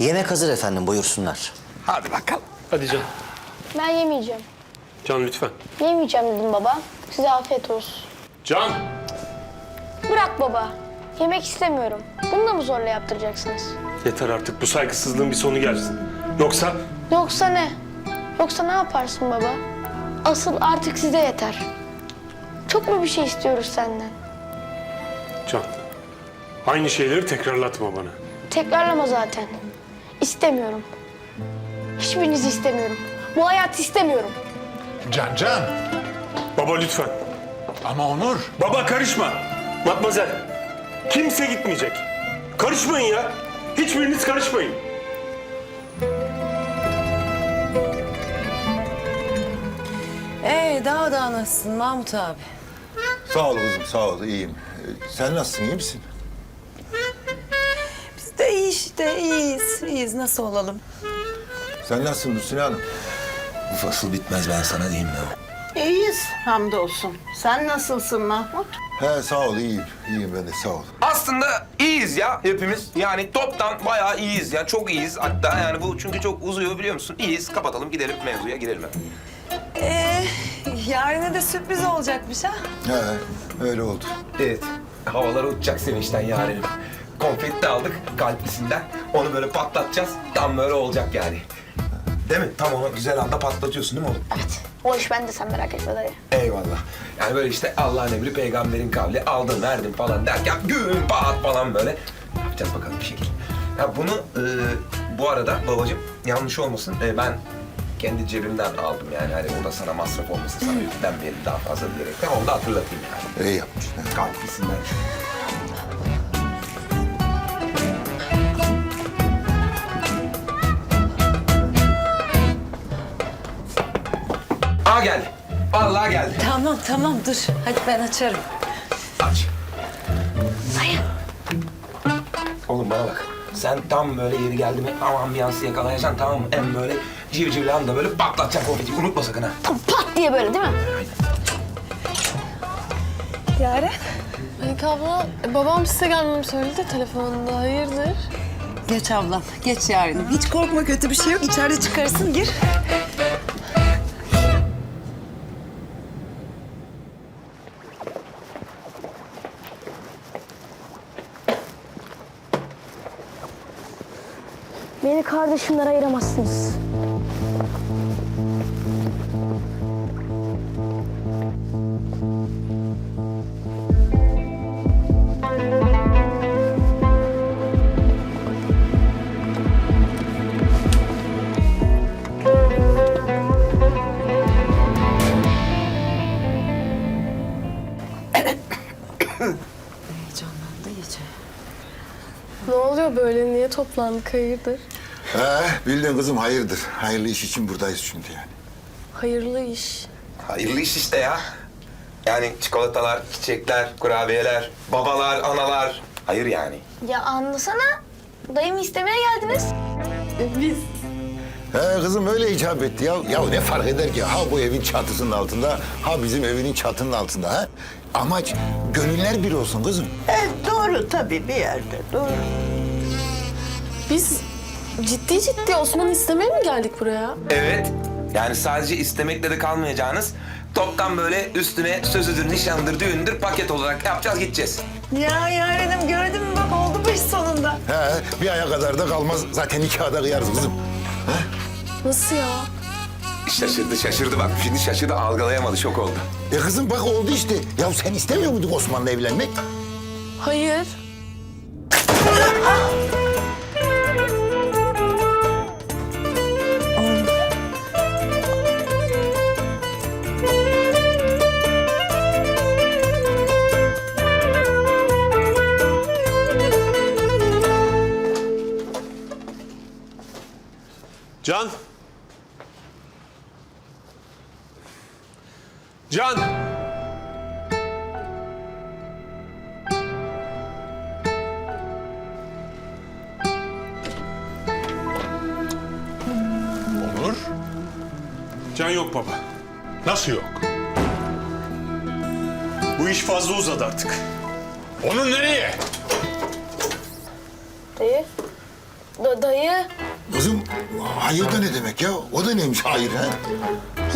Yemek hazır efendim buyursunlar. Hadi bakalım. Hadi Can. Ben yemeyeceğim. Can lütfen. Yemeyeceğim dedim baba. Size afiyet olsun. Can! Bırak baba. Yemek istemiyorum. Bunu da mı zorla yaptıracaksınız? Yeter artık bu saygısızlığın bir sonu gelsin. Yoksa Yoksa ne? Yoksa ne yaparsın baba? Asıl artık size yeter. Çok mu bir şey istiyoruz senden? Can. Aynı şeyleri tekrarlatma bana. Tekrarlama zaten. İstemiyorum. Hiçbirinizi istemiyorum. Bu hayatı istemiyorum. Can Can. Baba lütfen. Ama Onur. Baba karışma. Matmazel. Kimse gitmeyecek. Karışmayın ya. Hiçbiriniz karışmayın. Ee daha da nasılsın Mahmut abi? Sağ ol kızım, sağ ol. iyiyim. Ee, Sen nasılsın, iyi misin? İşte iyiyiz. iyiyiz nasıl olalım? Sen nasılsın Hüsnü Hanım? Bu fasıl bitmez ben sana diyeyim ya. İyiyiz hamdolsun. Sen nasılsın Mahmut? He, sağ ol, iyiyim. İyiyim ben de, sağ ol. Aslında iyiyiz ya hepimiz. Yani toptan bayağı iyiyiz ya. Çok iyiyiz. Hatta yani bu çünkü çok uzuyor biliyor musun? İyiyiz. Kapatalım gidelim mevzuya girelim. Ee yarına da sürpriz olacakmış ha? He, öyle oldu. Evet. Havalara uçacak sevinçten yarenim. Konfeti de aldık kalplisinden. Onu böyle patlatacağız. Tam böyle olacak yani. Değil mi? Tam onu güzel anda patlatıyorsun değil mi oğlum? Evet. O iş bende sen merak etme dayı. Eyvallah. Yani böyle işte Allah'ın emri peygamberin kavli aldın verdin falan derken gün pat falan böyle yapacağız bakalım bir şekilde. Ya bunu e, bu arada babacığım yanlış olmasın e, ben kendi cebimden aldım yani hani o da sana masraf olmasın sana yüklenmeyelim daha fazla diyerekten onu da hatırlatayım yani. İyi yapmışsın. Kalplisinden. Aa geldi. Vallahi geldi. Tamam tamam dur. Hadi ben açarım. Aç. Oğlum bana bak. Sen tam böyle yeri geldi mi tam ambiyansı yakalayacaksın tamam mı? En böyle civcivli anda böyle patlatacaksın konfeti. Unutma sakın ha. Pat diye böyle değil mi? Yaren. Melike abla, e, babam size gelmemi söyledi de telefonunda. Hayırdır? Geç ablam geç Yaren'im. Hiç korkma kötü bir şey yok. İçeride çıkarırsın gir. Beni kardeşimden ayıramazsınız. Heyecanlandı iyice. Ne oluyor böyle? Niye toplandık? Hayırdır? He, bildin kızım hayırdır. Hayırlı iş için buradayız şimdi yani. Hayırlı iş. Hayırlı iş işte ya. Yani çikolatalar, çiçekler, kurabiyeler, babalar, analar. Hayır yani. Ya anlasana. Dayımı istemeye geldiniz. E, biz He kızım öyle icap etti ya. Ya ne fark eder ki? Ha bu evin çatısının altında, ha bizim evinin çatının altında ha? Amaç gönüller bir olsun kızım. Doğru tabii bir yerde doğru. biz ciddi ciddi Osman'ı istemeye mi geldik buraya? Evet. Yani sadece istemekle de kalmayacağınız toptan böyle üstüne sözüdür, nişandır, düğündür paket olarak yapacağız gideceğiz. Ya Yaren'im gördün mü bak oldu bu iş sonunda. He, bir aya kadar da kalmaz. Zaten nikahda kıyarız kızım. Nasıl ya? Şaşırdı şaşırdı bak. Şimdi şaşırdı algılayamadı şok oldu. E kızım bak oldu işte. Ya sen istemiyor muydun Osman'la evlenmek? Hayır. Can! Can! Can yok baba. Nasıl yok? Bu iş fazla uzadı artık. Onur nereye? Dayı. Da- dayı. Kızım hayır da ne demek ya? O da neymiş hayır ha?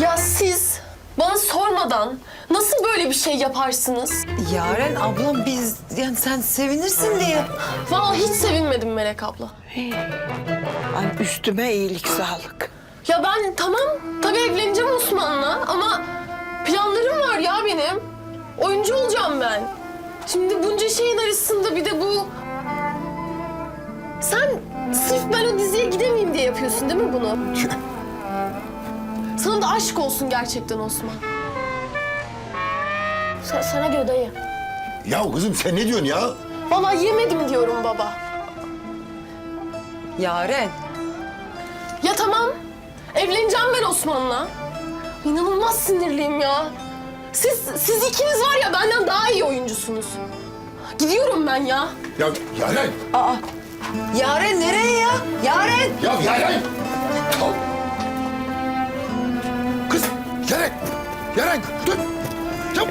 Ya siz bana sormadan nasıl böyle bir şey yaparsınız? Yaren ablam biz yani sen sevinirsin diye. Vallahi hiç sevinmedim Melek abla. Ay üstüme iyilik sağlık. Ya ben tamam tabii evleneceğim Osman'la ama planlarım var ya benim. Oyuncu olacağım ben. Şimdi bunca şeyin arasında bir de bu... Sen sırf ben o diziye gidemeyeyim diye yapıyorsun değil mi bunu? Sana da aşk olsun gerçekten Osman. Sa- sana diyor dayı. Ya kızım sen ne diyorsun ya? Vallahi yemedim diyorum baba. Yaren. Ya tamam. Evleneceğim ben Osman'la. İnanılmaz sinirliyim ya. Siz, siz ikiniz var ya benden daha iyi oyuncusunuz. Gidiyorum ben ya. Ya Yaren. Yaren nereye ya? Yaren. Ya Yaren. Kız Yaren. Yaren dur. Ya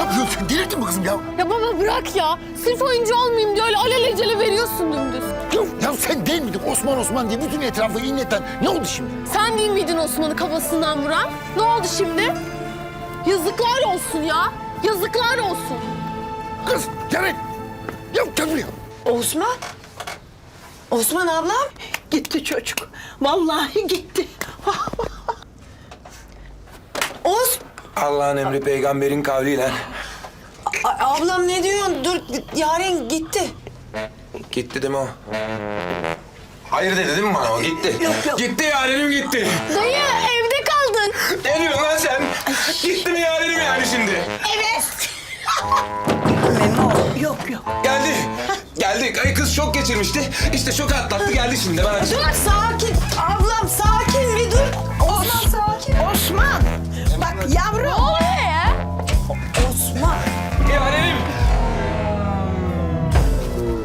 ne yapıyorsun? Delirdin mi kızım ya? Ya baba bırak ya. Sırf oyuncu olmayayım diye öyle alelacele veriyorsun dümdüz. Ya, ya sen değil miydin Osman Osman diye bütün etrafı inleten? Ne oldu şimdi? Sen değil miydin Osman'ı kafasından vuran? Ne oldu şimdi? Yazıklar olsun ya. Yazıklar olsun. Kız Yaren. Ya gel buraya. Osman. Osman ablam. Gitti çocuk. Vallahi gitti. Os. Allah'ın emri peygamberin kavliyle. A- ablam ne diyorsun? Dur Yaren gitti. Gitti değil mi o? Hayır dedi değil mi bana o? Gitti. Yok, yok. Gitti yarenim gitti. Dayı evde kaldın. Ne diyorsun lan sen? Gitti mi yarenim yani şimdi? Yok yok. Geldi. Geldi. Ay kız şok geçirmişti. İşte şok atlattı geldi şimdi. Ben Dur sakin. Ablam sakin bir dur. Osman sakin. Osman. Yavrum. Osman. Yarenim.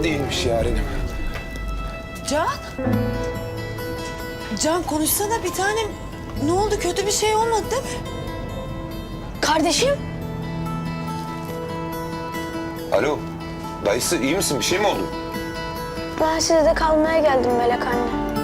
Değilmiş yarenim. Can. Can konuşsana bir tanem. Ne oldu? Kötü bir şey olmadı değil mi? Kardeşim. Alo. Dayısı iyi misin? Bir şey mi oldu? Ben sizde kalmaya geldim Melek anne.